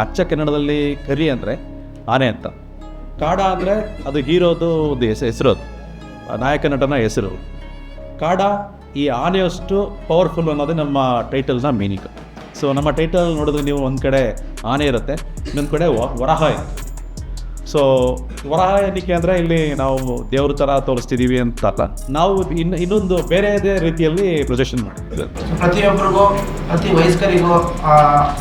ಅಚ್ಚ ಕನ್ನಡದಲ್ಲಿ ಕರಿ ಅಂದರೆ ಆನೆ ಅಂತ. ಕಾಡ ಅಂದರೆ ಅದು ಹೀರೋದು ಒಂದು ಹೆಸ ಹೆಸರು ಅದು ನಾಯಕ ನಟನ ಹೆಸರು. ಕಾಡ ಈ ಆನೆಯಷ್ಟು ಪವರ್ಫುಲ್ ಅನ್ನೋದೇ ನಮ್ಮ ಟೈಟಲ್ನ ಮೀನಿಂಗ್ ಸೊ ನಮ್ಮ ಟೈಟಲ್ ನೋಡಿದ್ರೆ ನೀವು ಒಂದು ಕಡೆ ಆನೆ ಇರುತ್ತೆ, ಇನ್ನೊಂದು ಕಡೆ ವರಾಹ ಇರುತ್ತೆ. ಸೊ ವರಾಹ ಎಣಿಕೆ ಅಂದರೆ ಇಲ್ಲಿ ನಾವು ದೇವ್ರ ಥರ ತೋರಿಸ್ತಿದ್ದೀವಿ ಅಂತ ಅಲ್ಲ ನಾವು ಇನ್ನು ಇನ್ನೊಂದು ಬೇರೆ ರೀತಿಯಲ್ಲಿ ಪ್ರೊಜೆಕ್ಷನ್ ಮಾಡ್ತೀವಿ ಪ್ರತಿಯೊಬ್ಬರಿಗೂ ಪ್ರತಿ ವಯಸ್ಕರಿಗೂ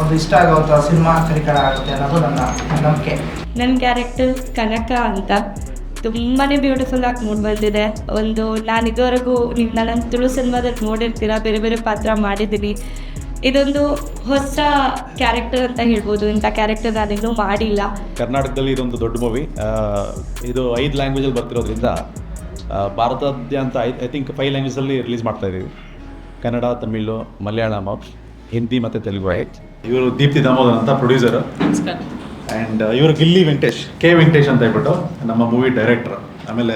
ಒಂದು ಇಷ್ಟ ಆಗುವಂಥ ಸಿನಿಮಾ ಕರಿಕರ ಆಗುತ್ತೆ ಅನ್ನೋದು ನನ್ನ ನಂಬಿಕೆ. ನನ್ನ ಕ್ಯಾರೆಕ್ಟರ್ ಕನಕ ಅಂತ. ತುಂಬಾ ಬ್ಯೂಟಿಫುಲ್ ಆಗಿ ಮೂಡ್ ಬಂದಿದೆ. ಒಂದು ನಾನು ಇದುವರೆಗೂ ನೀವು ನನ್ನ ತುಳು ಸಿನಿಮಾದಲ್ಲಿ ನೋಡಿರ್ತೀರಾ ಬೇರೆ ಬೇರೆ ಪಾತ್ರ ಮಾಡಿದ್ದೀನಿ. ಇದೊಂದು ಹೊಸ ಕ್ಯಾರೆಕ್ಟರ್ ಅಂತ ಹೇಳ್ಬೋದು. ಇಂಥ ಕ್ಯಾರೆಕ್ಟರ್ ನಾನಿನ್ನೂ ಮಾಡಿಲ್ಲ. ಕರ್ನಾಟಕದಲ್ಲಿ ಇದೊಂದು ದೊಡ್ಡ ಮೂವಿ ಇದು ಐದು ಲ್ಯಾಂಗ್ವೇಜಲ್ಲಿ ಬರ್ತಿರೋದ್ರಿಂದ ಭಾರತದ್ಯಂತ ಐ ಐ ಥಿಂಕ್ ಫೈವ್ ಲ್ಯಾಂಗ್ವೇಜಲ್ಲಿ ರಿಲೀಸ್ ಮಾಡ್ತಾ ಇದ್ದೀವಿ ಕನ್ನಡ ತಮಿಳು ಮಲಯಾಳಂ ಹಿಂದಿ ಮತ್ತು ತೆಲುಗು. ಆಯ್ತು ಇವರು ದೀಪ್ತಿ ದಾಮೋದರ್ ಅಂತ ಪ್ರೊಡ್ಯೂಸರ್ ಆ್ಯಂಡ್ ಇವರು ಗಿಲ್ಲಿ ವೆಂಕಟೇಶ್ ಕೆ ವೆಂಕಟೇಶ್ ಅಂತ ಹೇಳ್ಬಿಟ್ಟು ನಮ್ಮ ಮೂವಿ ಡೈರೆಕ್ಟರ್ ಆಮೇಲೆ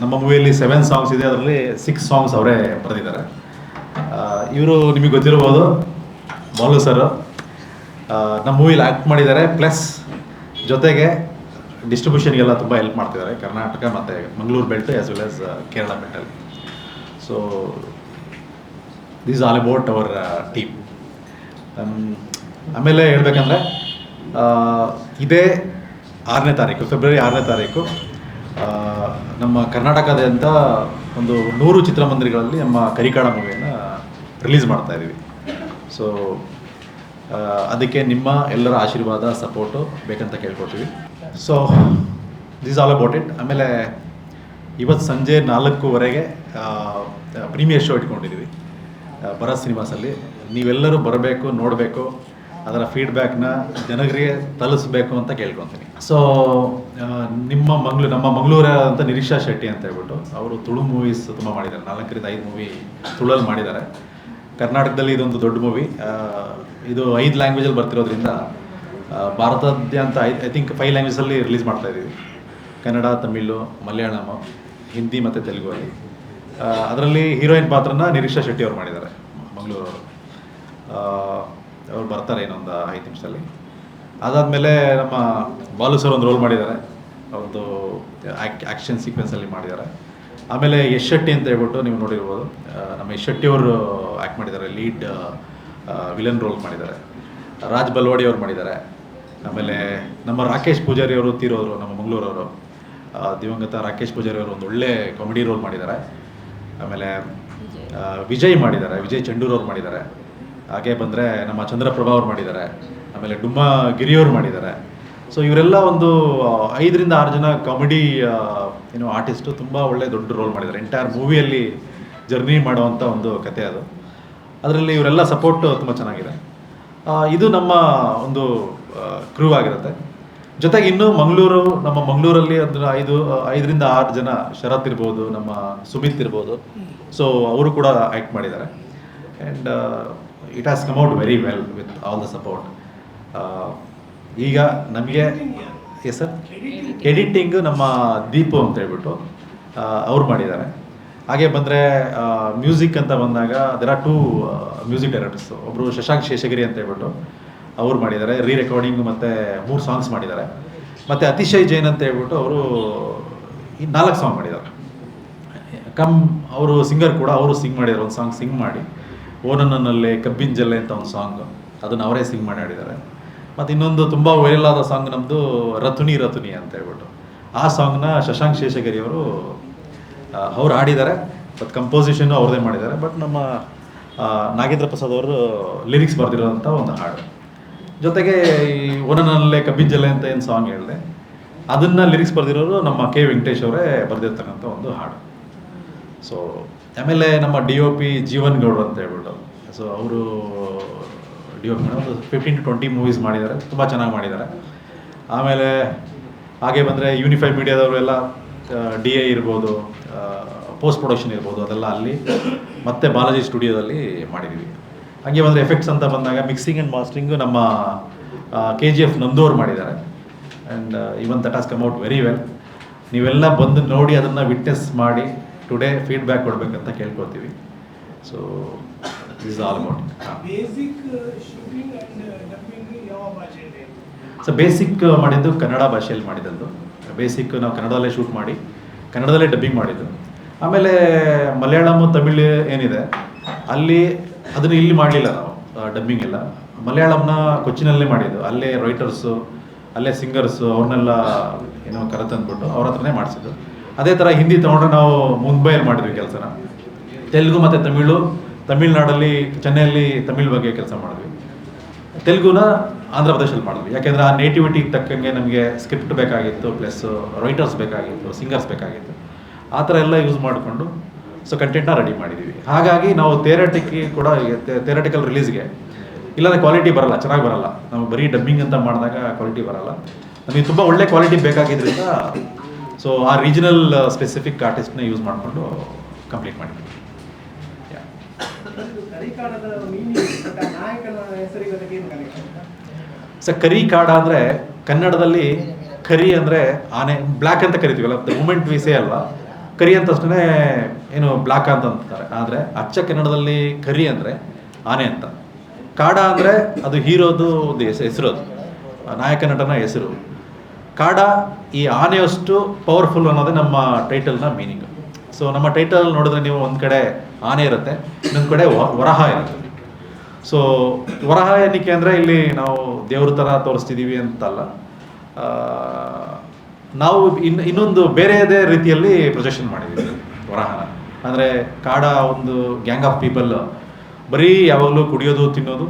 ನಮ್ಮ ಮೂವಿಯಲ್ಲಿ ಸೆವೆನ್ ಸಾಂಗ್ಸ್ ಇದೆ. ಅದರಲ್ಲಿ ಸಿಕ್ಸ್ ಸಾಂಗ್ಸ್ ಅವರೇ ಬರೆದಿದ್ದಾರೆ. ಇವರು ನಿಮಗೆ ಗೊತ್ತಿರ್ಬೋದು ಬಾಲು ಸರ್ ನಮ್ಮ ಮೂವಿಲಿ ಆ್ಯಕ್ಟ್ ಮಾಡಿದ್ದಾರೆ ಪ್ಲಸ್ ಜೊತೆಗೆ ಡಿಸ್ಟ್ರಿಬ್ಯೂಷನ್ಗೆಲ್ಲ ತುಂಬ ಹೆಲ್ಪ್ ಮಾಡ್ತಿದ್ದಾರೆ, ಕರ್ನಾಟಕ ಮತ್ತು Mangaluru belt as well as Kerala ಬೆಲ್ಟಲ್ಲಿ so these all about our team ಆಮೇಲೆ ಹೇಳ್ಬೇಕಂದ್ರೆ ಇದೇ ಆರನೇ ತಾರೀಕು ಫೆಬ್ರವರಿ ಆರನೇ ತಾರೀಕು ನಮ್ಮ ಕರ್ನಾಟಕದಾದ್ಯಂತ ಒಂದು ನೂರು ಚಿತ್ರಮಂದಿರಗಳಲ್ಲಿ ನಮ್ಮ ಕರಿಕಾಡ ಮೂವಿಯನ್ನು ರಿಲೀಸ್ ಮಾಡ್ತಾ ಇದ್ದೀವಿ ಸೊ ಅದಕ್ಕೆ ನಿಮ್ಮ ಎಲ್ಲರ ಆಶೀರ್ವಾದ ಸಪೋರ್ಟು ಬೇಕಂತ ಕೇಳ್ಕೊತೀವಿ so this all about it ಆಮೇಲೆ ಇವತ್ತು ಸಂಜೆ ನಾಲ್ಕೂವರೆಗೆ ಪ್ರೀಮಿಯರ್ ಶೋ ಇಟ್ಕೊಂಡಿದ್ದೀವಿ ಭರತ್ ಸಿನಿಮಾಸಲ್ಲಿ ನೀವೆಲ್ಲರೂ ಬರಬೇಕು, ನೋಡಬೇಕು, ಅದರ ಫೀಡ್ಬ್ಯಾಕ್ನ ಜನರಿಗೆ ತಲುಪಿಸ್ಬೇಕು ಅಂತ ಕೇಳ್ಕೊತೀನಿ. ಸೊ ನಿಮ್ಮ ಮಂಗ್ಳೂರು ನಮ್ಮ ಮಂಗಳೂರಾದಂಥ ನಿರೀಕ್ಷಾ ಶೆಟ್ಟಿ ಅಂತ ಹೇಳ್ಬಿಟ್ಟು, ಅವರು ತುಳು ಮೂವೀಸ್ ತುಂಬ ಮಾಡಿದ್ದಾರೆ. ನಾಲ್ಕರಿಂದ ಐದು ಮೂವಿ ತುಳಲ್ಲಿ ಮಾಡಿದ್ದಾರೆ. ಕರ್ನಾಟಕದಲ್ಲಿ ಇದೊಂದು ದೊಡ್ಡ ಮೂವಿ ಇದು ಐದು ಲ್ಯಾಂಗ್ವೇಜಲ್ಲಿ ಬರ್ತಿರೋದ್ರಿಂದ ಭಾರತಾದ್ಯಂತ ಐ ಐ ಥಿಂಕ್ ಫೈವ್ ಲ್ಯಾಂಗ್ವೇಜಲ್ಲಿ ರಿಲೀಸ್ ಮಾಡ್ತಾ ಇದ್ದೀವಿ. ಕನ್ನಡ, ತಮಿಳು, ಮಲಯಾಳಂ, ಹಿಂದಿ ಮತ್ತು ತೆಲುಗುವಲ್ಲಿ ಅದರಲ್ಲಿ ಹೀರೋಯಿನ್ ಪಾತ್ರನ ನಿರೀಕ್ಷಾ ಶೆಟ್ಟಿ ಅವ್ರು ಮಾಡಿದ್ದಾರೆ ಮಂಗಳೂರವರು ಅವ್ರು. ಬರ್ತಾರೆ ಇನ್ನೊಂದು ಐದು ನಿಮಿಷದಲ್ಲಿ. ಅದಾದಮೇಲೆ ನಮ್ಮ ಬಾಲು ಸರ್ ಒಂದು ರೋಲ್ ಮಾಡಿದ್ದಾರೆ. ಅವ್ರದ್ದು ಆ್ಯಕ್ ಆ್ಯಕ್ಷನ್ ಸೀಕ್ವೆನ್ಸಲ್ಲಿ ಮಾಡಿದ್ದಾರೆ. ಆಮೇಲೆ ಯಶ್ ಶೆಟ್ಟಿ ಅಂತ ಹೇಳ್ಬಿಟ್ಟು ನೀವು ನೋಡಿರ್ಬೋದು. ನಮ್ಮ ಯಶ್ ಶೆಟ್ಟಿ ಅವರು ಆ್ಯಕ್ಟ್ ಮಾಡಿದ್ದಾರೆ, ಲೀಡ್ ವಿಲನ್ ರೋಲ್ ಮಾಡಿದ್ದಾರೆ. ರಾಜ್ ಬಲ್ವಾಡಿ ಅವ್ರು ಮಾಡಿದ್ದಾರೆ. ಆಮೇಲೆ ನಮ್ಮ ರಾಕೇಶ್ ಪೂಜಾರಿ ಅವರು ತೀರೋರು ನಮ್ಮ ಮಂಗಳೂರವರು. ದಿವಂಗತ ರಾಕೇಶ್ ಪೂಜಾರಿ ಅವರು ಒಂದು ಒಳ್ಳೆ ಕಾಮಿಡಿ ರೋಲ್ ಮಾಡಿದ್ದಾರೆ. ಆಮೇಲೆ ವಿಜಯ್ ಮಾಡಿದ್ದಾರೆ, ವಿಜಯ್ ಚಂಡೂರ್ ಅವ್ರು ಮಾಡಿದ್ದಾರೆ. ಹಾಗೆ ಬಂದರೆ ನಮ್ಮ ಚಂದ್ರಪ್ರಭಾ ಅವ್ರು ಮಾಡಿದ್ದಾರೆ. ಆಮೇಲೆ ಡುಮ್ಮ ಗಿರಿಯವ್ರು ಮಾಡಿದ್ದಾರೆ. ಸೊ ಇವರೆಲ್ಲ ಒಂದು ಐದರಿಂದ ಆರು ಜನ ಕಾಮಿಡಿ ಏನು ಆರ್ಟಿಸ್ಟು ತುಂಬ ಒಳ್ಳೆ ದೊಡ್ಡ ರೋಲ್ ಮಾಡಿದ್ದಾರೆ. ಎಂಟೈರ್ ಮೂವಿಯಲ್ಲಿ ಜರ್ನಿ ಮಾಡುವಂಥ ಒಂದು ಕತೆ ಅದು. ಅದರಲ್ಲಿ ಇವರೆಲ್ಲ ಸಪೋರ್ಟ್ ತುಂಬ ಚೆನ್ನಾಗಿದೆ. ಇದು ನಮ್ಮ ಒಂದು ಕ್ರೂ ಆಗಿರುತ್ತೆ. ಜೊತೆಗೆ ಇನ್ನೂ ಮಂಗಳೂರು, ನಮ್ಮ ಮಂಗಳೂರಲ್ಲಿ ಅಂದ್ರೆ ಐದು ಐದರಿಂದ ಆರು ಜನ ಶರತ್ ಇರ್ಬೋದು, ನಮ್ಮ ಸುಮಿತ್ ಇರ್ಬೋದು. ಸೊ ಅವರು ಕೂಡ ಆ್ಯಕ್ಟ್ ಮಾಡಿದ್ದಾರೆ. And it has come out very well with all the support ಈಗ ನಮಗೆ ಎಸ್ ಸರ್ ಎಡಿಟಿಂಗು ನಮ್ಮ ದೀಪು ಅಂತ ಹೇಳ್ಬಿಟ್ಟು ಅವ್ರು ಮಾಡಿದ್ದಾರೆ. ಹಾಗೆ ಬಂದರೆ ಮ್ಯೂಸಿಕ್ ಅಂತ ಬಂದಾಗ there are two music directors ಒಬ್ಬರು ಶಶಾಂಕ್ ಶೇಷಗಿರಿ ಅಂತ ಹೇಳ್ಬಿಟ್ಟು ಅವ್ರು ಮಾಡಿದ್ದಾರೆ. ರೀ ರೆಕಾರ್ಡಿಂಗ್ ಮತ್ತು ಮೂರು ಸಾಂಗ್ಸ್ ಮಾಡಿದ್ದಾರೆ. ಮತ್ತು ಅತಿಶಯ್ ಜೈನ್ ಅಂತ ಹೇಳ್ಬಿಟ್ಟು ಅವರು ಈ ನಾಲ್ಕು ಸಾಂಗ್ ಮಾಡಿದ್ದಾರೆ. ಕಮ್, ಅವರು ಸಿಂಗರ್ ಕೂಡ, ಅವರು ಸಿಂಗ್ ಮಾಡಿದ್ದಾರೆ. ಒಂದು ಸಾಂಗ್ ಸಿಂಗ್ ಮಾಡಿ ಓನನ್ನಲ್ಲೇ ಕಬ್ಬಿನ ಜಲ್ಲೆ ಅಂತ ಒಂದು ಸಾಂಗ್ ಅದನ್ನು ಅವರೇ ಸಿಂಗ್ ಮಾಡಿ ಆಡಿದ್ದಾರೆ ಮತ್ತು ಇನ್ನೊಂದು ತುಂಬ ವೈರಲ್ ಸಾಂಗ್ ನಮ್ಮದು ರತುನಿ ರತುನಿ ಅಂತ ಹೇಳ್ಬಿಟ್ಟು. ಆ ಸಾಂಗ್ನ ಶಶಾಂಕ್ ಶೇಷಗಿರಿ ಅವರು ಅವ್ರು ಹಾಡಿದ್ದಾರೆ. ಬಟ್ ಕಂಪೋಸಿಷನ್ನು ಅವ್ರದ್ದೇ ಮಾಡಿದ್ದಾರೆ. ಬಟ್ ನಮ್ಮ ನಾಗೇಂದ್ರ ಪ್ರಸಾದ್ ಅವರು ಲಿರಿಕ್ಸ್ ಬರೆದಿರೋಂಥ ಒಂದು ಹಾಡು. ಜೊತೆಗೆ ಈ ಒನನಲ್ಲೇ ಕಬ್ಬಿಜ್ಜಲೆ ಅಂತ ಏನು ಸಾಂಗ್ ಹೇಳಿದೆ, ಅದನ್ನು ಲಿರಿಕ್ಸ್ ಬರೆದಿರೋರು ನಮ್ಮ ಕೆ ವೆಂಕಟೇಶ್ ಅವರೇ ಬರೆದಿರ್ತಕ್ಕಂಥ ಒಂದು ಹಾಡು. ಸೊ ಆಮೇಲೆ ನಮ್ಮ ಡಿ ಒ ಪಿ ಜೀವನ್ ಗೌಡ್ರು ಅಂತ ಹೇಳ್ಬಿಟ್ಟು. ಸೊ ಅವರು ಪಿ ಒಂದು ಫಿಫ್ಟೀನ್ ಟು ಟ್ವೆಂಟಿ ಮೂವೀಸ್ ಮಾಡಿದ್ದಾರೆ, ತುಂಬ ಚೆನ್ನಾಗಿ ಮಾಡಿದ್ದಾರೆ. ಆಮೇಲೆ ಹಾಗೆ ಬಂದರೆ ಯೂನಿಫೈ ಮೀಡಿಯಾದವರು ಎಲ್ಲ ಡಿ ಎ ಇರ್ಬೋದು ಪೋಸ್ಟ್ ಪ್ರೊಡಕ್ಷನ್ ಇರ್ಬೋದು, ಅದೆಲ್ಲ ಅಲ್ಲಿ, ಮತ್ತೆ ಬಾಲಾಜಿ ಸ್ಟುಡಿಯೋದಲ್ಲಿ ಮಾಡಿದ್ದೀವಿ ಹಾಗೆ ಬಂದರೆ ಎಫೆಕ್ಟ್ಸ್ ಅಂತ ಬಂದಾಗ ಮಿಕ್ಸಿಂಗ್ ಆ್ಯಂಡ್ ಮಾಸ್ಟ್ರಿಂಗು ನಮ್ಮ ಕೆ ಜಿ ಎಫ್ ನಂದೋರು ಮಾಡಿದ್ದಾರೆ. And even that has come out very well ನೀವೆಲ್ಲ ಬಂದು ನೋಡಿ ಅದನ್ನು ವಿಟ್ನೆಸ್ ಮಾಡಿ ಟುಡೇ ಫೀಡ್ಬ್ಯಾಕ್ ಕೊಡಬೇಕಂತ ಕೇಳ್ಕೊತೀವಿ so this all about so basic ಮಾಡಿದ್ದು ಕನ್ನಡ ಭಾಷೆಯಲ್ಲಿ ಮಾಡಿದ್ದು ಬೇಸಿಕ್ ನಾವು ಕನ್ನಡದಲ್ಲೇ ಶೂಟ್ ಮಾಡಿ ಕನ್ನಡದಲ್ಲೇ ಡಬ್ಬಿಂಗ್ ಮಾಡಿದ್ದು. ಆಮೇಲೆ ಮಲಯಾಳಮ್ ತಮಿಳು ಏನಿದೆ ಅಲ್ಲಿ ಅದನ್ನು ಇಲ್ಲಿ ಮಾಡಲಿಲ್ಲ ನಾವು ಡಬ್ಬಿಂಗ್ ಎಲ್ಲ. ಮಲಯಾಳಂನ ಕೊಚ್ಚಿನಲ್ಲೇ ಮಾಡಿದ್ದು. ಅಲ್ಲೇ ರೈಟರ್ಸು ಅಲ್ಲೇ ಸಿಂಗರ್ಸು ಅವ್ರನ್ನೆಲ್ಲ ಏನೋ ಕರೆತಂದ್ಬಿಟ್ಟು ಅವ್ರ ಹತ್ರನೇ ಮಾಡಿಸಿದ್ದು. ಅದೇ ಥರ ಹಿಂದಿ ತೊಗೊಂಡ್ರೆ ನಾವು ಮುಂಬೈಯಲ್ಲಿ ಮಾಡಿದ್ವಿ ಕೆಲಸನ. ತೆಲುಗು ಮತ್ತು ತಮಿಳು ತಮಿಳ್ನಾಡಲ್ಲಿ, ಚೆನ್ನೈಯಲ್ಲಿ ತಮಿಳ್ ಬಗ್ಗೆ ಕೆಲಸ ಮಾಡಿದ್ವಿ. ತೆಲುಗುನ ಆಂಧ್ರ ಪ್ರದೇಶಲ್ಲಿ ಮಾಡಿದ್ವಿ. ಯಾಕೆಂದರೆ ಆ ನೇಟಿವಿಟಿಗೆ ತಕ್ಕಂಗೆ ನಮಗೆ ಸ್ಕ್ರಿಪ್ಟ್ ಬೇಕಾಗಿತ್ತು ಪ್ಲಸ್ ರೈಟರ್ಸ್ ಬೇಕಾಗಿತ್ತು ಸಿಂಗರ್ಸ್ ಬೇಕಾಗಿತ್ತು. ಆ ಥರ ಎಲ್ಲ ಯೂಸ್ ಮಾಡಿಕೊಂಡು ಸೊ ಕಂಟೆಂಟ್ನ ರೆಡಿ ಮಾಡಿದ್ದೀವಿ. ಹಾಗಾಗಿ ನಾವು ಥೇರಟಿಕ್ ಕೂಡ ಥೇರಟಿಕಲ್ ರಿಲೀಸ್ಗೆ ಇಲ್ಲಾಂದ್ರೆ ಕ್ವಾಲಿಟಿ ಬರಲ್ಲ, ಚೆನ್ನಾಗಿ ಬರಲ್ಲ. ನಾವು ಬರೀ ಡಬ್ಬಿಂಗ್ ಅಂತ ಮಾಡಿದಾಗ ಕ್ವಾಲಿಟಿ ಬರಲ್ಲ. ನಮಗೆ ತುಂಬ ಒಳ್ಳೆ ಕ್ವಾಲಿಟಿ ಬೇಕಾಗಿದ್ದರಿಂದ ಸೊ ಆ ರೀಜನಲ್ ಸ್ಪೆಸಿಫಿಕ್ ಆರ್ಟಿಸ್ಟ್ನ ಯೂಸ್ ಮಾಡಿಕೊಂಡು ಕಂಪ್ಲೀಟ್ ಮಾಡಿದ್ವಿ. ಬಟ್ ನಾಯಕನ ಹೆಸರಿಗೆ ಅದಕ್ಕೆ ಏನು ಕನೆಕ್ಷನ್ ಸೊ ಕರಿ ಕಾಡ ಅಂದರೆ ಕನ್ನಡದಲ್ಲಿ ಕರಿ ಅಂದರೆ ಆನೆ ಬ್ಲ್ಯಾಕ್ ಅಂತ ಕರಿತೀವಲ್ಲ ದ ಮೂಮೆಂಟ್ ವಿಸೆ ಅಲ್ವಾ? ಕರಿ ಅಂತ ಏನು ಬ್ಲ್ಯಾಕ್ ಅಂತ ಅಂತಾರೆ. ಆದರೆ ಅಚ್ಚ ಕನ್ನಡದಲ್ಲಿ ಕರಿ ಅಂದರೆ ಆನೆ ಅಂತ. ಕಾಡ ಅಂದರೆ ಅದು ಹೀರೋದು ಒಂದು ಹೆಸ ಹೆಸರು ಅದು ನಾಯಕ ನಟನ ಹೆಸರು. ಕಾಡ ಈ ಆನೆಯಷ್ಟು ಪವರ್ಫುಲ್ ಅನ್ನೋದೇ ನಮ್ಮ ಟೈಟಲ್ನ ಮೀನಿಂಗ್ ಸೊ ನಮ್ಮ ಟೈಟಲ್ ನೋಡಿದ್ರೆ ನೀವು ಒಂದು ಕಡೆ ಆನೆ ಇರುತ್ತೆ, ಇನ್ನೊಂದು ಕಡೆ ವರಹ ಇರುತ್ತೆ. ಸೊ ವರಹ ಏನಕ್ಕೆ ಅಂದರೆ ಇಲ್ಲಿ ನಾವು ದೇವ್ರ ಥರ ತೋರಿಸ್ತಿದ್ದೀವಿ ಅಂತಲ್ಲ. ನಾವು ಇನ್, ಇನ್ನೊಂದು ಬೇರೆಯದೇ ರೀತಿಯಲ್ಲಿ ಪ್ರೊಜೆಕ್ಷನ್ ಮಾಡಿದ್ದೀವಿ ವರಹ ಅಂದರೆ ಕಾಡ ಒಂದು ಗ್ಯಾಂಗ್ ಆಫ್ ಪೀಪಲ್ ಬರೀ ಯಾವಾಗಲೂ ಕುಡಿಯೋದು, ತಿನ್ನೋದು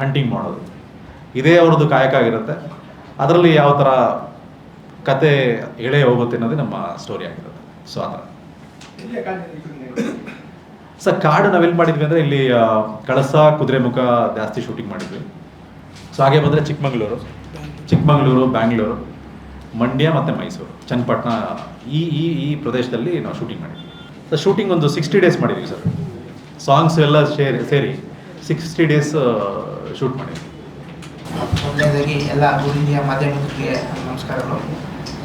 ಹಂಟಿಂಗ್ ಮಾಡೋದು. ಇದೇ ಅವ್ರದ್ದು ಕಾಯಕ ಆಗಿರುತ್ತೆ. ಅದರಲ್ಲಿ ಯಾವ ಥರ ಕತೆ ಎಳೆ ಹೋಗುತ್ತೆ ಅನ್ನೋದೇ ನಮ್ಮ ಸ್ಟೋರಿ ಆಗಿರುತ್ತೆ. ಸೊ ಆ ಥರ. ಸರ್, ಕಾಡು ನಾವೆಲ್ಲಿ ಮಾಡಿದ್ವಿ ಅಂದರೆ ಇಲ್ಲಿ ಕಳಸ ಕುದುರೆಮುಖ ಜಾಸ್ತಿ ಶೂಟಿಂಗ್ ಮಾಡಿದ್ವಿ. ಸೊ ಹಾಗೆ ಬಂದರೆ ಚಿಕ್ಕಮಗಳೂರು ಚಿಕ್ಕಮಗಳೂರು, ಬ್ಯಾಂಗ್ಳೂರು, ಮಂಡ್ಯ ಮತ್ತು ಮೈಸೂರು, ಚನ್ನಪಟ್ಟಣ, ಈ ಈ ಈ ಪ್ರದೇಶದಲ್ಲಿ ನಾವು ಶೂಟಿಂಗ್ ಮಾಡಿದ್ವಿ. ಸರ್ ಶೂಟಿಂಗ್ ಒಂದು ಸಿಕ್ಸ್ಟಿ ಡೇಸ್ ಮಾಡಿದ್ವಿ ಸರ್. ಸಾಂಗ್ಸ್ ಎಲ್ಲ ಸೇರಿ ಸೇರಿ ಸಿಕ್ಸ್ಟಿ ಡೇಸ್ ಶೂಟ್ ಮಾಡಿದ್ವಿ. ಮೊದಲನೇದಾಗಿ ಎಲ್ಲ ಆಲ್ ಇಂಡಿಯಾ ಮಾಧ್ಯಮಕ್ಕೆ ನಮಸ್ಕಾರಗಳು.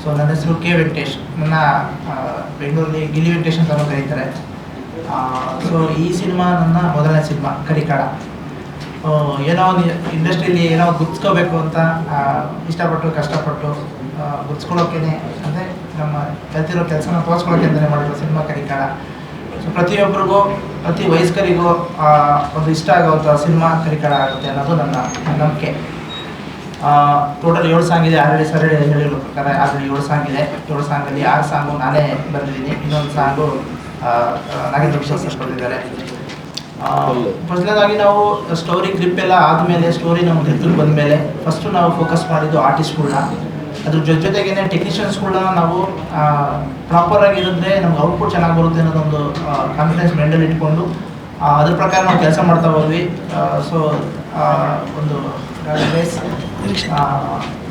ಸೊ ನನ್ನ ಹೆಸರು ಕೆ ವೆಂಕಟೇಶ್. ನನ್ನ ಬೆಂಗಳೂರಲ್ಲಿ ಗಿಲಿ ವೆಂಕಟೇಶ್ ಅಂತ ಕರೀತಾರೆ ಸೊ ಈ ಸಿನಿಮಾ ನನ್ನ ಮೊದಲನೇ ಸಿನಿಮಾ ಕರಿಕಾಡ. ಏನೋ ಒಂದು ಇಂಡಸ್ಟ್ರಿಯಲ್ಲಿ ಏನೋ ಗುರ್ಸ್ಕೋಬೇಕು ಅಂತ ಇಷ್ಟಪಟ್ಟು, ಕಷ್ಟಪಟ್ಟು ಗುರ್ಸ್ಕೊಳ್ಳೋಕೆ ಅಂದರೆ ನಮ್ಮ ಕಲ್ತಿರೋ ಕೆಲಸನ ತೋರಿಸ್ಕೊಳ್ಳೋಕೆ ಅಂತಲೇ ಮಾಡಿರೋ ಸಿನಿಮಾ ಕರಿಕಾಡ. ಸೊ ಪ್ರತಿಯೊಬ್ಬರಿಗೂ ಪ್ರತಿ ವಯಸ್ಕರಿಗೂ ಒಂದು ಇಷ್ಟ ಆಗೋವಂಥ ಸಿನಿಮಾ ಕರಿಕಾಡ ಆಗುತ್ತೆ ಅನ್ನೋದು ನನ್ನ ನಂಬಿಕೆ. ಟೋಟಲ್ ಏಳು ಸಾಂಗ್ ಇದೆ ಆಲ್ರೆಡಿ ಸರಳಿ ಹೇಳಿರೋ ಪ್ರಕಾರ ಆಲ್ರೆಡಿ ಏಳು ಸಾಂಗ್ ಇದೆ. ಏಳು ಸಾಂಗಲ್ಲಿ ಆರು ಸಾಂಗು ನಾನೇ ಬಂದಿದ್ದೀನಿ ಇನ್ನೊಂದು ಸಾಂಗು ನಾಗೇಂದ್ರ ಸರ್ ಬರೆದಿದ್ದಾರೆ ಮೊದಲನೇದಾಗಿ ನಾವು ಸ್ಟೋರಿ ಗ್ರಿಪ್ ಎಲ್ಲ ಆದಮೇಲೆ ಸ್ಟೋರಿ ನಮ್ಮ ಹೆದ್ರು ಬಂದಮೇಲೆ ಫಸ್ಟು ನಾವು ಫೋಕಸ್ ಮಾಡಿದ್ದು ಆರ್ಟಿಸ್ಟ್ಗಳನ್ನ ಅದ್ರ ಜೊತೆ ಜೊತೆಗೇನೆ ಟೆಕ್ನಿಷಿಯನ್ಸ್ಗಳನ್ನ ನಾವು ಪ್ರಾಪರ್ ಆಗಿರುತ್ತೆ ನಮ್ಗೆ ಔಟ್ಪುಟ್ ಚೆನ್ನಾಗಿ ಬರುತ್ತೆ ಅನ್ನೋದೊಂದು ಕಾನ್ಫಿಡೆನ್ಸ್ ಮೈಂಡಲ್ಲಿ ಇಟ್ಕೊಂಡು ಅದ್ರ ಪ್ರಕಾರ ನಾವು ಕೆಲಸ ಮಾಡ್ತಾ ಹೋದ್ವಿ. ಸೊ ಒಂದು ರೇಸ್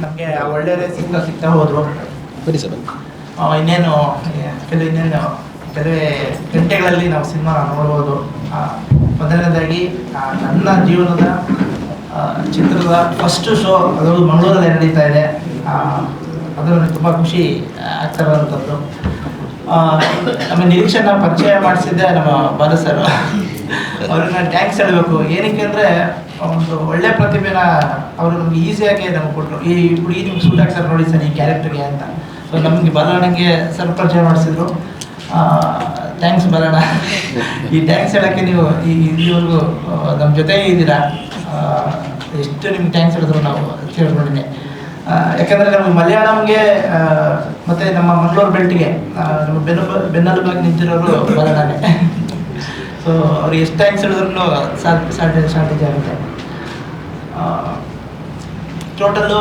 ನಮಗೆ ಒಳ್ಳೆ ರೇಸ್ ಸಿಗ್ತಾ ಸಿಗ್ತಾ ಹೋದರು. ಇನ್ನೇನು ಕೆಲವು ಇನ್ನೇನು ಕೆಲವೇ ಗಂಟೆಗಳಲ್ಲಿ ನಾವು ಸಿನಿಮಾ ನೋಡ್ಬೋದು. ಮೊದಲನೇದಾಗಿ ನನ್ನ ಜೀವನದ ಚಿತ್ರದ ಫಸ್ಟ್ ಶೋ ಅದು ಮಂಗಳೂರಲ್ಲಿ ನಡೀತಾ ಇದೆ. ಅದು ನನಗೆ ತುಂಬ ಖುಷಿ ಆಗ್ತಾ ಇರೋಂಥದ್ದು ಆ, ನಮ್ಮ ನಿರೀಕ್ಷೆನ ಪರಿಚಯ ಮಾಡಿಸಿದ್ದೆ ನಮ್ಮ ಬಾಲು ಸರ್. ಅವ್ರನ್ನ ಟ್ಯಾಂಕ್ಸ್ ಹೇಳಬೇಕು. ಏನಕ್ಕೆ ಅಂದರೆ ಒಂದು ಒಳ್ಳೆ ಪ್ರತಿಭೆನ ಅವರು ನಮ್ಗೆ ಈಸಿಯಾಗಿ ನಮ್ಗೆ ಕೊಟ್ಟರು ಈ ಹುಡುಗಿ ನಿಮ್ಗೆ ಸೂಟ್ ಆಗ್ತಾರೆ ನೋಡಿ ಸರ್ ಈ ಕ್ಯಾರೆಕ್ಟರ್ಗೆ ಅಂತ. ಸೊ ನಮಗೆ ಬಲವಣಿಗೆ ಸರ್ ಪರಿಚಯ ಮಾಡಿಸಿದ್ರು. ಥ್ಯಾಂಕ್ಸ್ ಬರೋಣ ಈ ಥ್ಯಾಂಕ್ಸ್ ಹೇಳೋಕ್ಕೆ ನೀವು ಈ ಇಲ್ಲಿವರೆಗೂ ನಮ್ಮ ಜೊತೆ ಇದ್ದೀರಾ? ಎಷ್ಟು ನಿಮ್ಗೆ ಥ್ಯಾಂಕ್ಸ್ ಹೇಳಿದ್ರು ನಾವು ಕೇಳ್ಕೊಂಡಿನಿ ಯಾಕಂದರೆ ನಮ್ಮ ಮಲಯಾಳಂಗೆ ಮತ್ತು ನಮ್ಮ ಮಂಗಳೂರು ಬೆಲ್ಟಿಗೆ ನಮ್ಮ ಬೆನ್ನು ಬೆನ್ನೆಲುಬಾಗಿ ನಿಂತಿರೋರು ಬರೋಣನೇ ಸೊ ಅವ್ರಿಗೆ ಎಷ್ಟು ಥ್ಯಾಂಕ್ಸ್ ಹೇಳಿದ್ರು ಸಾಟೇಜ್ ಶಾರ್ಟೇಜ್ ಆಗುತ್ತೆ. ಟೋಟಲ್ಲು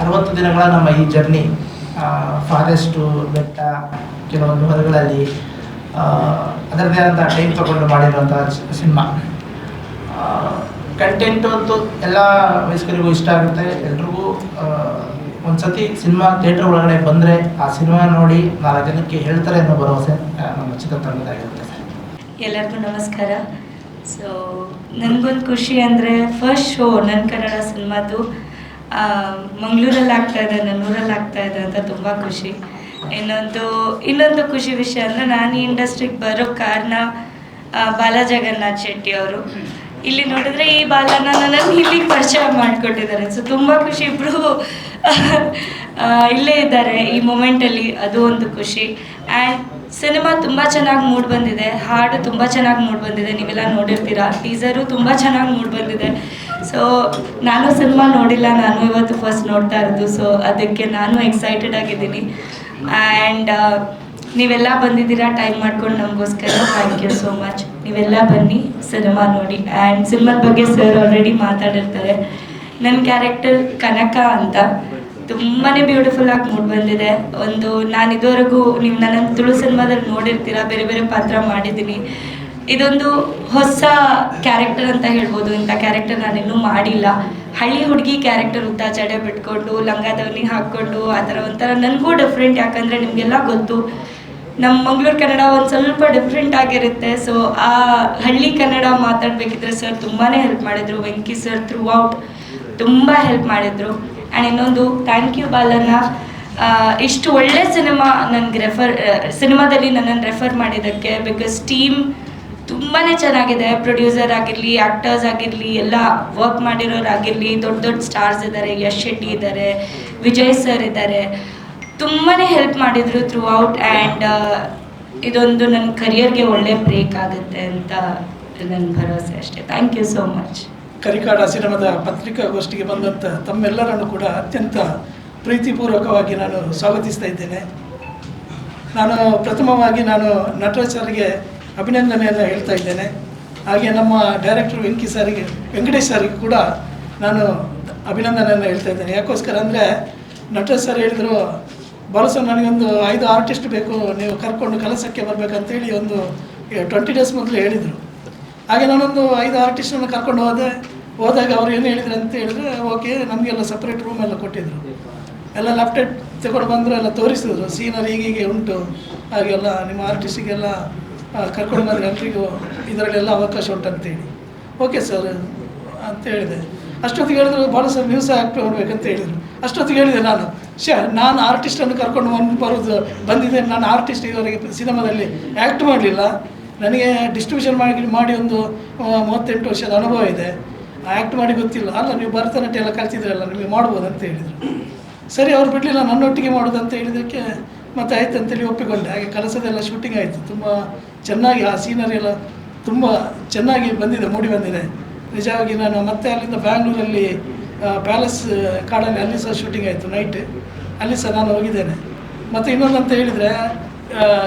ಅರವತ್ತು ದಿನಗಳ ನಮ್ಮ ಈ ಜರ್ನಿ ಫಾರೆಸ್ಟು ಬೆಟ್ಟ ಕೆಲವೊಂದು ಹೊರಗಳಲ್ಲಿ ಅದರದೇ ಆದಂಥ ಟೈಮ್ ತಗೊಂಡು ಮಾಡಿರುವಂಥ ಸಿನಿಮಾ. ಕಂಟೆಂಟು ಅಂತೂ ಎಲ್ಲ ವಯಸ್ಕರಿಗೂ ಇಷ್ಟ ಆಗುತ್ತೆ. ಎಲ್ರಿಗೂ ಒಂದ್ಸತಿ ಸಿನಿಮಾ ಥಿಯೇಟ್ರ್ ಒಳಗಡೆ ಬಂದರೆ ಆ ಸಿನಿಮಾ ನೋಡಿ ನಾಲ್ಕು ಜನಕ್ಕೆ ಹೇಳ್ತಾರೆ ಅನ್ನೋ ಭರವಸೆ ನಮ್ಮ ಚಿತ್ರತಂಡದಾಗಿರುತ್ತೆ ಎಲ್ಲರಿಗೂ ನಮಸ್ಕಾರ. ಸೊ ನನಗೊಂದು ಖುಷಿ ಅಂದರೆ ಫಸ್ಟ್ ಶೋ ನನ್ನ ಕನ್ನಡ ಸಿನಿಮಾದು ಮಂಗಳೂರಲ್ಲಿ ಆಗ್ತಾ ಇದೆ ನನ್ನೂರಲ್ಲಿ ಆಗ್ತಾ ಇದೆ ಅಂತ ತುಂಬ ಖುಷಿ. ಇನ್ನೊಂದು ಇನ್ನೊಂದು ಖುಷಿ ವಿಷಯ ಅಂದರೆ ನಾನು ಈ ಇಂಡಸ್ಟ್ರಿಗೆ ಬರೋ ಕಾರಣ ಬಾಲ ಬಾಲಜಗನ್ನಾಥ್ ಶೆಟ್ಟಿ ಅವರು. ಇಲ್ಲಿ ನೋಡಿದ್ರೆ ಈ ಬಾಲನ ನನ್ನ ಇಲ್ಲಿ ಪರಿಚಯ ಮಾಡಿಕೊಟ್ಟಿದ್ದಾರೆ. ಸೊ ತುಂಬ ಖುಷಿ ಇಬ್ಬರು ಇಲ್ಲೇ ಇದ್ದಾರೆ ಈ ಮೂಮೆಂಟಲ್ಲಿ ಅದು ಒಂದು ಖುಷಿ. ಆ್ಯಂಡ್ ಸಿನಿಮಾ ತುಂಬ ಚೆನ್ನಾಗಿ ಮೂಡ್ ಬಂದಿದೆ. ಹಾಡು ತುಂಬ ಚೆನ್ನಾಗಿ ಮೂಡ್ ಬಂದಿದೆ. ನೀವೆಲ್ಲ ನೋಡಿರ್ತೀರಾ? ಟೀಸರು ತುಂಬ ಚೆನ್ನಾಗಿ ಮೂಡ್ ಬಂದಿದೆ. ಸೊ ನಾನು ಸಿನಿಮಾ ನೋಡಿಲ್ಲ. ನಾನು ಇವತ್ತು ಫಸ್ಟ್ ನೋಡ್ತಾ ಇರೋದು. ಸೊ ಅದಕ್ಕೆ ನಾನು ಎಕ್ಸೈಟೆಡ್ ಆಗಿದ್ದೀನಿ. ಆ್ಯಂಡ್ ನೀವೆಲ್ಲ ಬಂದಿದ್ದೀರಾ? ಟೈಮ್ ಮಾಡ್ಕೊಂಡು ನಮಗೋಸ್ಕರ. ಥ್ಯಾಂಕ್ ಯು ಸೋ ಮಚ್ ನೀವೆಲ್ಲ ಬನ್ನಿ ಸಿನಿಮಾ ನೋಡಿ. ಆ್ಯಂಡ್ ಸಿನಿಮಾದ ಬಗ್ಗೆ ಸರ್ ಆಲ್ರೆಡಿ ಮಾತಾಡಿರ್ತಾರೆ. ನನ್ನ ಕ್ಯಾರೆಕ್ಟರ್ ಕನಕ ಅಂತ. ತುಂಬಾ ಬ್ಯೂಟಿಫುಲ್ ಆಗಿ ಮೂಡ್ ಬಂದಿದೆ. ಒಂದು ನಾನು ಇದುವರೆಗೂ ನೀವು ನನ್ನ ತುಳು ಸಿನಿಮಾದಲ್ಲಿ ನೋಡಿರ್ತೀರಾ? ಬೇರೆ ಬೇರೆ ಪಾತ್ರ ಮಾಡಿದ್ದೀನಿ. ಇದೊಂದು ಹೊಸ ಕ್ಯಾರೆಕ್ಟರ್ ಅಂತ ಹೇಳ್ಬೋದು. ಇಂಥ ಕ್ಯಾರೆಕ್ಟರ್ ನಾನಿನ್ನೂ ಮಾಡಿಲ್ಲ. ಹಳ್ಳಿ ಹುಡುಗಿ ಕ್ಯಾರೆಕ್ಟರ್ ಉದ್ದ ಜಡೆ ಬಿಟ್ಕೊಂಡು ಲಂಗಾದವನಿ ಹಾಕ್ಕೊಂಡು, ಆ ಥರ ಒಂಥರ ನನಗೂ ಡಿಫ್ರೆಂಟ್ ಯಾಕಂದರೆ ನಿಮಗೆಲ್ಲ ಗೊತ್ತು ನಮ್ಮ ಮಂಗ್ಳೂರು ಕನ್ನಡ ಒಂದು ಸ್ವಲ್ಪ ಡಿಫ್ರೆಂಟ್ ಆಗಿರುತ್ತೆ. ಸೊ ಆ ಹಳ್ಳಿ ಕನ್ನಡ ಮಾತಾಡಬೇಕಿದ್ರೆ ಸರ್ ತುಂಬಾ ಹೆಲ್ಪ್ ಮಾಡಿದರು. ವೆಂಕಿ ಸರ್ ಥ್ರೂ ಔಟ್ ತುಂಬ ಹೆಲ್ಪ್ ಮಾಡಿದರು. ಆ್ಯಂಡ್ ಇನ್ನೊಂದು ಥ್ಯಾಂಕ್ ಯು ಬಾಲನ್ನ ಇಷ್ಟು ಒಳ್ಳೆ ಸಿನಿಮಾ ನನಗೆ ರೆಫರ್ ಸಿನಿಮಾದಲ್ಲಿ ನನ್ನನ್ನು ರೆಫರ್ ಮಾಡಿದ್ದಕ್ಕೆ ಬಿಕಾಸ್ ಟೀಮ್ ತುಂಬಾ ಚೆನ್ನಾಗಿದೆ. ಪ್ರೊಡ್ಯೂಸರ್ ಆಗಿರಲಿ ಆ್ಯಕ್ಟರ್ಸ್ ಆಗಿರಲಿ, ಎಲ್ಲ ವರ್ಕ್ ಮಾಡಿರೋರಾಗಿರಲಿ, ದೊಡ್ಡ ದೊಡ್ಡ ಸ್ಟಾರ್ಸ್ ಇದ್ದಾರೆ ಯಶ್ ಶೆಟ್ಟಿ ಇದ್ದಾರೆ ವಿಜಯ್ ಸರ್ ಇದ್ದಾರೆ ತುಂಬಾ ಹೆಲ್ಪ್ ಮಾಡಿದರು ಥ್ರೂ ಔಟ್ ಆ್ಯಂಡ್ ಇದೊಂದು ನನ್ನ ಕರಿಯರ್ಗೆ ಒಳ್ಳೆ ಬ್ರೇಕ್ ಆಗುತ್ತೆ ಅಂತ ನನ್ನ ಭರವಸೆ ಅಷ್ಟೇ. Thank you so much Karikada ಸಿನಿಮಾದ ಪತ್ರಿಕಾಗೋಷ್ಠಿಗೆ ಬಂದಂಥ ತಮ್ಮೆಲ್ಲರನ್ನು ಕೂಡ ಅತ್ಯಂತ ಪ್ರೀತಿಪೂರ್ವಕವಾಗಿ ನಾನು ಸ್ವಾಗತಿಸ್ತಾ ಇದ್ದೇನೆ. ನಾನು ಪ್ರಥಮವಾಗಿ ನಾನು ನಟರಾಜ್ ಸರ್ಗೆ ಅಭಿನಂದನೆಯನ್ನು ಹೇಳ್ತಾ ಇದ್ದೇನೆ. ಹಾಗೆ ನಮ್ಮ ಡೈರೆಕ್ಟರ್ ವೆಂಕಿ ಸಾರಿಗೆ, ವೆಂಕಟೇಶ್ ಸಾರಿಗೆ ಕೂಡ ನಾನು ಅಭಿನಂದನೆಯನ್ನು ಹೇಳ್ತಾ ಇದ್ದೇನೆ. ಯಾಕೋಸ್ಕರ ಅಂದರೆ ನಟರಾಜ್ ಸರ್ ಹೇಳಿದರು ಬರೋ ಸರ್, ನನಗೊಂದು ಐದು ಆರ್ಟಿಸ್ಟ್ ಬೇಕು, ನೀವು ಕರ್ಕೊಂಡು ಕೆಲಸಕ್ಕೆ ಬರಬೇಕಂತೇಳಿ ಒಂದು ಟ್ವೆಂಟಿ ಡೇಸ್ ಮೊದಲು ಹೇಳಿದರು. ಹಾಗೆ ನಾನೊಂದು ಐದು ಆರ್ಟಿಸ್ಟನ್ನು ಕರ್ಕೊಂಡು ಹೋದೆ. ಹೋದಾಗ ಅವ್ರು ಏನು ಹೇಳಿದ್ರು ಅಂತ ಹೇಳಿದ್ರೆ, ಓಕೆ, ನಮಗೆಲ್ಲ ಸಪ್ರೇಟ್ ರೂಮ್ ಎಲ್ಲ ಕೊಟ್ಟಿದ್ರು. ಎಲ್ಲ ಲ್ಯಾಪ್ಟಾಪ್ ತಗೊಂಡು ಬಂದರು, ಎಲ್ಲ ತೋರಿಸಿದ್ರು. ಸೀನರಿ ಹೀಗೆ ಉಂಟು. ಹಾಗೆಲ್ಲ ನಿಮ್ಮ ಆರ್ಟಿಸ್ಟಿಗೆಲ್ಲ ಕರ್ಕೊಂಡು ಬಂದರೆ ಎಲ್ರಿಗೂ ಇದರಲ್ಲೆಲ್ಲ ಅವಕಾಶ ಉಂಟಂತೇಳಿ. ಓಕೆ ಸರ್ ಅಂತ ಹೇಳಿದೆ. ಅಷ್ಟೊತ್ತಿಗೆ ಹೇಳಿದ್ರು ಭಾಳ ಸರ್ ನೀವು ಸಹ ಆ್ಯಕ್ಟ್ ಮಾಡ್ಬೇಕಂತ ಹೇಳಿದರು. ಅಷ್ಟೊತ್ತಿಗೆ ಹೇಳಿದೆ ನಾನು. ಶ ನಾನು ಆರ್ಟಿಸ್ಟನ್ನು ಕರ್ಕೊಂಡು ಬಂದು, ಬರೋದು ಬಂದಿದ್ದೇನೆ ನಾನು ಆರ್ಟಿಸ್ಟ್ ಇದುವರೆಗೆ ಸಿನಿಮಾದಲ್ಲಿ ಆ್ಯಕ್ಟ್ ಮಾಡಲಿಲ್ಲ. ನನಗೆ ಡಿಸ್ಟ್ರಿಬ್ಯೂಷನ್ ಮಾಡಿ ಮಾಡಿ ಒಂದು ಮೂವತ್ತೆಂಟು ವರ್ಷದ ಅನುಭವ ಇದೆ. ಆ್ಯಕ್ಟ್ ಮಾಡಿ ಗೊತ್ತಿಲ್ಲ. ಅಲ್ಲ, ನೀವು ಭರತನಾಟ್ಯ ಎಲ್ಲ ಕಲ್ತಿದ್ರಲ್ಲ, ನಿಮಗೆ ಮಾಡ್ಬೋದು ಅಂತ ಹೇಳಿದರು. ಸರಿ, ಅವ್ರು ಬಿಡಲಿಲ್ಲ, ನನ್ನೊಟ್ಟಿಗೆ ಮಾಡೋದು ಅಂತ ಹೇಳಿದ್ದಕ್ಕೆ ಮತ್ತೆ ಆಯ್ತು ಅಂತೇಳಿ ಒಪ್ಪಿಕೊಂಡೆ. ಹಾಗೆ ಕೆಲಸದೆಲ್ಲ ಶೂಟಿಂಗ್ ಆಯಿತು. ತುಂಬ ಚೆನ್ನಾಗಿ ಆ ಸೀನರಿ ಎಲ್ಲ ತುಂಬ ಚೆನ್ನಾಗಿ ಬಂದಿದೆ, ಮೂಡಿ ಬಂದಿದೆ. ನಿಜವಾಗಿ ನಾನು ಮತ್ತೆ ಅಲ್ಲಿಂದ ಬ್ಯಾಂಗ್ಳೂರಲ್ಲಿ ಪ್ಯಾಲೇಸ್ ಕಾಡಲ್ಲಿ ಅಲ್ಲಿ ಸಹ ಶೂಟಿಂಗ್ ಆಯಿತು ನೈಟ್ ಅಲ್ಲಿ ಸಹ ನಾನು ಹೋಗಿದ್ದೇನೆ. ಮತ್ತು ಇನ್ನೊಂದು ಅಂತ ಹೇಳಿದರೆ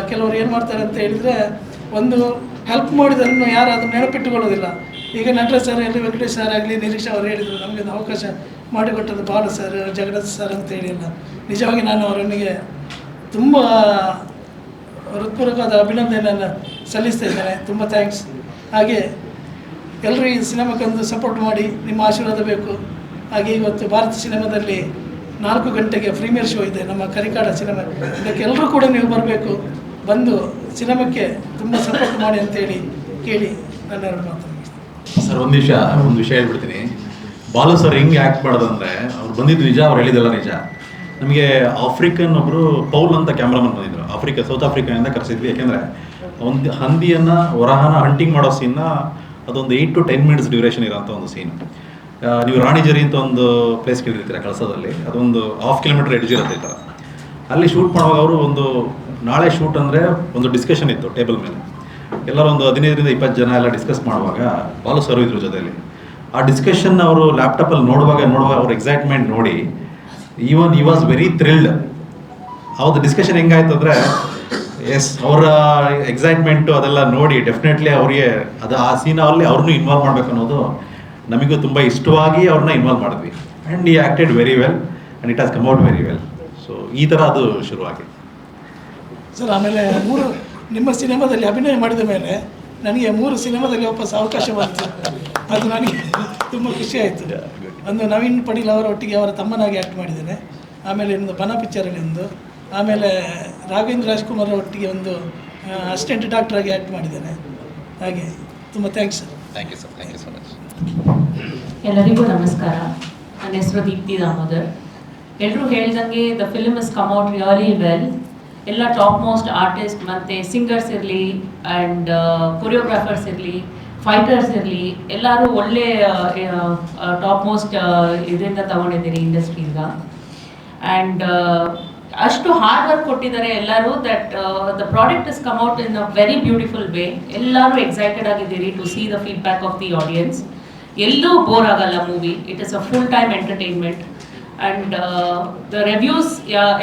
ಕೆಲವರು ಏನು ಮಾಡ್ತಾರೆ ಅಂತ ಹೇಳಿದರೆ, ಒಂದು ಹೆಲ್ಪ್ ಮಾಡಿದನ್ನು ಯಾರು ಅದನ್ನು ನೆನಪಿಟ್ಟುಕೊಳ್ಳೋದಿಲ್ಲ. ಈಗ ನಟರ ಸರ್ ಆಗಲಿ, ವೆಂಕಟೇಶ್ ಸರ್ ಆಗಲಿ, ನಿರೀಕ್ಷ ಅವರು ಹೇಳಿದರು, ನಮಗೆ ಒಂದು ಅವಕಾಶ ಮಾಡಿಕೊಟ್ಟದ್ದು ಬಾಲ ಸರ್ ಜಗನ್ನಾಥ್ ಸರ್ ಅಂತ ಹೇಳಿಲ್ಲ. ನಿಜವಾಗಿ ನಾನು ಅವರೊಂದಿಗೆ ತುಂಬ ಹೃತ್ಪೂರ್ವಕವಾದ ಅಭಿನಂದನೆಯನ್ನು ಸಲ್ಲಿಸ್ತಾ ಇದ್ದೇನೆ ತುಂಬ ಥ್ಯಾಂಕ್ಸ್ ಹಾಗೆ ಎಲ್ಲರೂ ಈ ಸಿನಿಮಾಕ್ಕೊಂದು ಸಪೋರ್ಟ್ ಮಾಡಿ, ನಿಮ್ಮ ಆಶೀರ್ವಾದ ಬೇಕು. ಹಾಗೆ ಇವತ್ತು ಭಾರತ ಸಿನಿಮಾದಲ್ಲಿ ನಾಲ್ಕು ಗಂಟೆಗೆ ಪ್ರೀಮಿಯರ್ ಶೋ ಇದೆ ನಮ್ಮ ಕರಿಕಾಡ ಸಿನಿಮಾ ಇದಕ್ಕೆ ಎಲ್ಲರೂ ಕೂಡ ನೀವು ಬರಬೇಕು. ಬಂದು ಸಿನಿಮಾಕ್ಕೆ ತುಂಬ ಸಪೋರ್ಟ್ ಮಾಡಿ ಅಂತೇಳಿ ಕೇಳಿ ನನ್ನ ಎರಡು ಮಾತು ಸರ್, ಒಂದು ವಿಷಯ ಒಂದು ವಿಷಯ ಹೇಳ್ಬಿಡ್ತೀನಿ. ಬಾಲು ಸರ್ ಹೆಂಗೆ ಆ್ಯಕ್ಟ್ ಮಾಡೋದಂದ್ರೆ ಅವ್ರು ಬಂದಿದ್ದು ನಿಜ, ಅವ್ರು ಹೇಳಿದ್ದೆಲ್ಲ ನಿಜ. ನಮಗೆ ಆಫ್ರಿಕನ್ ಒಬ್ಬರು ಪೌಲ್ ಅಂತ ಕ್ಯಾಮ್ರಾಮನ್ ಬಂದಿದ್ರು. ಆಫ್ರಿಕಾ ಸೌತ್ ಆಫ್ರಿಕಾದಿಂದ ಕರೆಸಿದ್ವಿ. ಯಾಕೆಂದರೆ ಒಂದು ಹಂದಿಯನ್ನು, ವರಹನ ಹಂಟಿಂಗ್ ಮಾಡೋ ಸೀನ್ನ ಅದೊಂದು eight to ten minutes duration ಇರೋಂಥ ಒಂದು ಸೀನ್ ನೀವು ರಾಣಿಜರಿ ಅಂತ ಒಂದು ಪ್ಲೇಸ್ ಕೇಳಿರ್ತೀರ ಕಳಸದಲ್ಲಿ. ಅದೊಂದು ಹಾಫ್ ಕಿಲೋಮೀಟರ್ ಎಡ್ಜ್ ಇರುತ್ತೆ ಈ ಥರ ಅಲ್ಲಿ ಶೂಟ್ ಮಾಡುವಾಗ ಅವರು ಒಂದು, ನಾಳೆ ಶೂಟ್ ಅಂದರೆ ಒಂದು ಡಿಸ್ಕಷನ್ ಇತ್ತು ಟೇಬಲ್ ಮೇಲೆ. ಎಲ್ಲರೂ ಒಂದು ಹದಿನೈದರಿಂದ ಇಪ್ಪತ್ತು ಜನ ಎಲ್ಲ ಡಿಸ್ಕಸ್ ಮಾಡುವಾಗ ಬಾಲು ಸರ್ ಇದ್ರು ಜೊತೆಯಲ್ಲಿ. ಆ ಡಿಸ್ಕಷನ್ ಅವರು ಲ್ಯಾಪ್ಟಾಪಲ್ಲಿ ನೋಡುವಾಗ ನೋಡುವಾಗ ಅವ್ರ ಎಕ್ಸೈಟ್ಮೆಂಟ್ ನೋಡಿ ಈವನ್ ಈ ವಾಸ್ ವೆರಿ ಥ್ರಿಲ್ಡ್ ಅವ್ರದ್ದು ಡಿಸ್ಕಷನ್ ಹೆಂಗಾಯ್ತು ಅಂದರೆ ಎಸ್ ಅವರ ಎಕ್ಸೈಟ್ಮೆಂಟು ಅದೆಲ್ಲ ನೋಡಿ ಡೆಫಿನೆಟ್ಲಿ ಅವರಿಗೆ ಅದು ಆ ಸೀನಲ್ಲಿ ಅವ್ರನ್ನೂ ಇನ್ವಾಲ್ವ್ ಮಾಡಬೇಕು ಅನ್ನೋದು ನಮಗೂ ತುಂಬ ಇಷ್ಟವಾಗಿ ಅವ್ರನ್ನ ಇನ್ವಾಲ್ವ್ ಮಾಡಿದ್ವಿ. ಆ್ಯಂಡ್ ಈ acted very well and it has come out very well so ಈ ಥರ ಅದು ಶುರುವಾಗಿದೆ. ಸರ್ ಆಮೇಲೆ ಮೂರು ನಿಮ್ಮ ಸಿನಿಮಾದಲ್ಲಿ ಅಭಿನಯ ಮಾಡಿದ ಮೇಲೆ ನನಗೆ ಮೂರು ಸಿನಿಮಾದಲ್ಲಿ ವಾಪಸ್ ಅವಕಾಶ ಬಂತು. ಅದು ನನಗೆ ತುಂಬ ಖುಷಿ ಆಯಿತು. ಒಂದು ನವೀನ್ ಪಟೀಲ್ ಅವರ ಒಟ್ಟಿಗೆ ಅವರ ತಮ್ಮನಾಗಿ ಆ್ಯಕ್ಟ್ ಮಾಡಿದ್ದೇನೆ ಆಮೇಲೆ ಒಂದು ಬನ ಪಿಕ್ಚರಲ್ಲಿ ಒಂದು. ಆಮೇಲೆ ರಾಘವೇಂದ್ರ ರಾಜ್ಕುಮಾರ್ ಒಟ್ಟಿಗೆ ಒಂದು ಅಸಿಸ್ಟೆಂಟ್ ಡಾಕ್ಟರಾಗಿ ಆ್ಯಕ್ಟ್ ಮಾಡಿದ್ದೇನೆ ಹಾಗೆ ತುಂಬ thanks sir thank you sir thank you so much ಎಲ್ಲರಿಗೂ ನಮಸ್ಕಾರ. ನನ್ನ ಹೆಸರು ದೀಪ್ತಿ ದಾಮೋದರ್. ಎಲ್ಲರೂ ಹೇಳ್ದಂಗೆ the film is come out really well ಎಲ್ಲ ಟಾಪ್ ಮೋಸ್ಟ್ ಆರ್ಟಿಸ್ಟ್ ಮತ್ತು ಸಿಂಗರ್ಸ್ ಇರಲಿ ಆ್ಯಂಡ್ ಕೊರಿಯೋಗ್ರಾಫರ್ಸ್ ಇರಲಿ. ಫೈಟರ್ಸ್ ಇರಲಿ, ಎಲ್ಲರೂ ಒಳ್ಳೆ ಟಾಪ್ ಮೋಸ್ಟ್ ಇದರಿಂದ ತಗೊಂಡಿದ್ದೀರಿ ಇಂಡಸ್ಟ್ರಿಯಿಂದ ಆ್ಯಂಡ್ ಅಷ್ಟು ಹಾರ್ಡ್ ವರ್ಕ್ ಕೊಟ್ಟಿದ್ದಾರೆ ಎಲ್ಲರೂ that the product is come out in a very beautiful way ಎಲ್ಲರೂ ಎಕ್ಸೈಟೆಡ್ ಆಗಿದ್ದೀರಿ to see the feedback of the audience ಎಲ್ಲೂ ಬೋರ್ ಆಗಲ್ಲ movie it is a full time entertainment and the reviews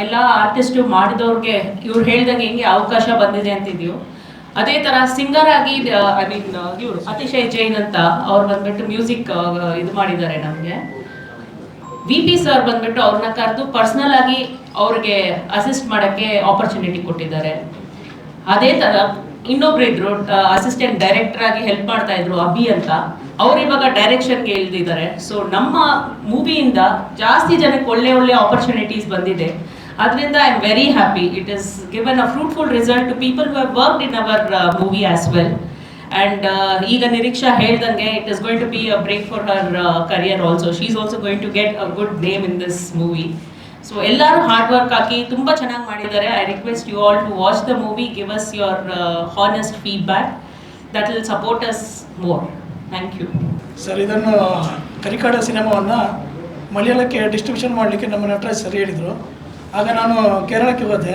ಎಲ್ಲ artist ಮಾಡಿದವ್ರಿಗೆ ಇವ್ರು ಹೇಳ್ದಂಗೆ ಹೆಂಗೆ ಅವಕಾಶ ಬಂದಿದೆ ಅಂತಿದ್ಯೋ. ಅದೇ ತರ ಸಿಂಗರ್ ಆಗಿ ಐ ಮೀನ್ ಇವರು ಅತಿಶಯ್ ಜೈನ್ ಅಂತ ಅವ್ರು ಬಂದ್ಬಿಟ್ಟು ಮ್ಯೂಸಿಕ್ ಇದು ಮಾಡಿದ್ದಾರೆ ನಮಗೆ. ವಿ ಪಿ ಸರ್ ಬಂದ್ಬಿಟ್ಟು ಅವ್ರನ್ನ ಕರೆದು ಪರ್ಸ್ನಲ್ ಆಗಿ ಅವ್ರಿಗೆ ಅಸಿಸ್ಟ್ ಮಾಡೋಕ್ಕೆ ಆಪರ್ಚುನಿಟಿ ಕೊಟ್ಟಿದ್ದಾರೆ. ಅದೇ ಥರ ಇನ್ನೊಬ್ರು ಇದ್ರು ಅಸಿಸ್ಟೆಂಟ್ ಡೈರೆಕ್ಟರ್ ಆಗಿ ಹೆಲ್ಪ್ ಮಾಡ್ತಾ ಇದ್ರು ಅಭಿ ಅಂತ, ಅವ್ರು ಇವಾಗ ಡೈರೆಕ್ಷನ್ಗೆ ಇಳಿದಿದ್ದಾರೆ. ಸೊ ನಮ್ಮ ಮೂವಿಯಿಂದ ಜಾಸ್ತಿ ಜನಕ್ಕೆ ಒಳ್ಳೆ ಒಳ್ಳೆ ಆಪರ್ಚುನಿಟೀಸ್ ಬಂದಿದೆ. ಅದರಿಂದ I am very happy it is given a fruitful result to people who have worked in our movie as well and ಈಗ ನಿರೀಕ್ಷಾ ಹೇಳ್ದಂಗೆ it is going to be a break for her career also she is also going to get a good name in this movie so ಎಲ್ಲರೂ hard work ಹಾಕಿ ತುಂಬ ಚೆನ್ನಾಗಿ ಮಾಡಿದ್ದಾರೆ. I request you all to watch the movie give us your honest feedback that will support us more thank you sir ಇದನ್ನು ಕರಿಕಾಡ ಸಿನಿಮಾವನ್ನು ಮಲಯಾಳಕ್ಕೆ distribution ಮಾಡಲಿಕ್ಕೆ ನಮ್ಮ Nataraj sir ಹೇಳಿದರು. ಆಗ ನಾನು ಕೇರಳಕ್ಕೆ ಹೋದೆ.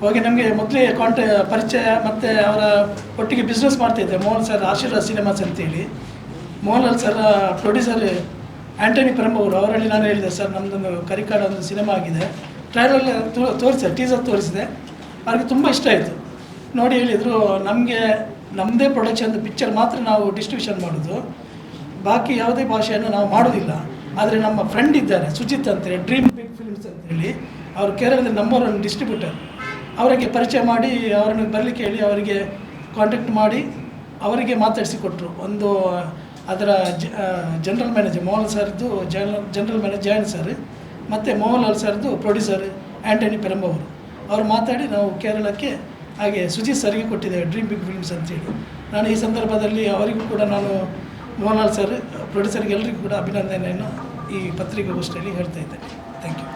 ಹೋಗಿ ನಮಗೆ ಮೊದಲೇ ಕಾಂಟ್ಯಾ ಪರಿಚಯ ಮತ್ತು ಅವರ ಒಟ್ಟಿಗೆ ಬಿಸ್ನೆಸ್ ಮಾಡ್ತಿದ್ದೆ ಮೋಹನ್ ಸರ್ ಆಶೀರ್ವಾದ ಸಿನಿಮಾಸ್ ಅಂತೇಳಿ ಮೋಹನ್ಲಾಲ್ ಸರ್ ಪ್ರೊಡ್ಯೂಸರ್ ಆ್ಯಂಟನಿ ಅವರು ಅವರಲ್ಲಿ ನಾನು ಹೇಳಿದೆ, ಸರ್ ನಮ್ಮದೊಂದು ಕರಿಕಾಡ ಒಂದು ಸಿನಿಮಾ ಆಗಿದೆ. ಟ್ರೈಲಲ್ಲಿ ತೋರಿಸಿದೆ ಟೀಸರ್ ತೋರಿಸಿದೆ. ಅವ್ರಿಗೆ ತುಂಬ ಇಷ್ಟ ಆಯಿತು. ನೋಡಿ ಹೇಳಿದರು, ನಮಗೆ ನಮ್ಮದೇ ಪ್ರೊಡಕ್ಷನ್ ಪಿಕ್ಚರ್ ಮಾತ್ರ ನಾವು ಡಿಸ್ಟ್ರಿಬ್ಯೂಷನ್ ಮಾಡೋದು. ಬಾಕಿ ಯಾವುದೇ ಭಾಷೆಯನ್ನು ನಾವು ಮಾಡೋದಿಲ್ಲ. ಆದರೆ ನಮ್ಮ ಫ್ರೆಂಡ್ ಇದ್ದಾರೆ, ಸುಜಿತ್ ಅಂತೇಳಿ ಡ್ರೀಮ್ ಫಿಲ್ಮ್ಸ್ ಅಂತೇಳಿ ಅವರು ಕೇರಳದಲ್ಲಿ ನಂಬರ್ ಒನ್ ಡಿಸ್ಟ್ರಿಬ್ಯೂಟರ್ ಅವರಿಗೆ ಪರಿಚಯ ಮಾಡಿ, ಅವರನ್ನು ಬರಲಿಕ್ಕೆ ಹೇಳಿ ಅವರಿಗೆ ಕಾಂಟ್ಯಾಕ್ಟ್ ಮಾಡಿ, ಅವರಿಗೆ ಮಾತಾಡಿಸಿ ಕೊಟ್ಟರು ಒಂದು, ಅದರ ಜನರಲ್ ಮ್ಯಾನೇಜರ್ ಮೋಹನ್ ಸರ್ದು ಜನರಲ್ ಮ್ಯಾನೇಜರ್ ಜಯಂತ್ ಸರ್ ಮತ್ತು ಮೋಹನ್ಲಾಲ್ ಸರ್ದು ಪ್ರೊಡ್ಯೂಸರ್ ಆ್ಯಂಟನಿ ಪೆರಂಬವರು. ಅವರು ಮಾತಾಡಿ ನಾವು ಕೇರಳಕ್ಕೆ ಹಾಗೆ ಸುಜಿತ್ ಸರ್ಗೆ ಕೊಟ್ಟಿದ್ದೇವೆ ಡ್ರೀಮ್ ಬಿಗ್ ಫಿಲ್ಮ್ಸ್ ಅಂತೇಳಿ ನಾನು ಈ ಸಂದರ್ಭದಲ್ಲಿ ಅವರಿಗೂ ಕೂಡ ನಾನು ಮೋಹನ್ಲಾಲ್ ಸರ್ ಪ್ರೊಡ್ಯೂಸರ್ಗೆ ಎಲ್ಲರಿಗೂ ಕೂಡ ಅಭಿನಂದನೆಯನ್ನು ಈ ಪತ್ರಿಕಾಗೋಷ್ಠಿಯಲ್ಲಿ ಹೇಳ್ತಾ ಇದ್ದೇನೆ. Thank you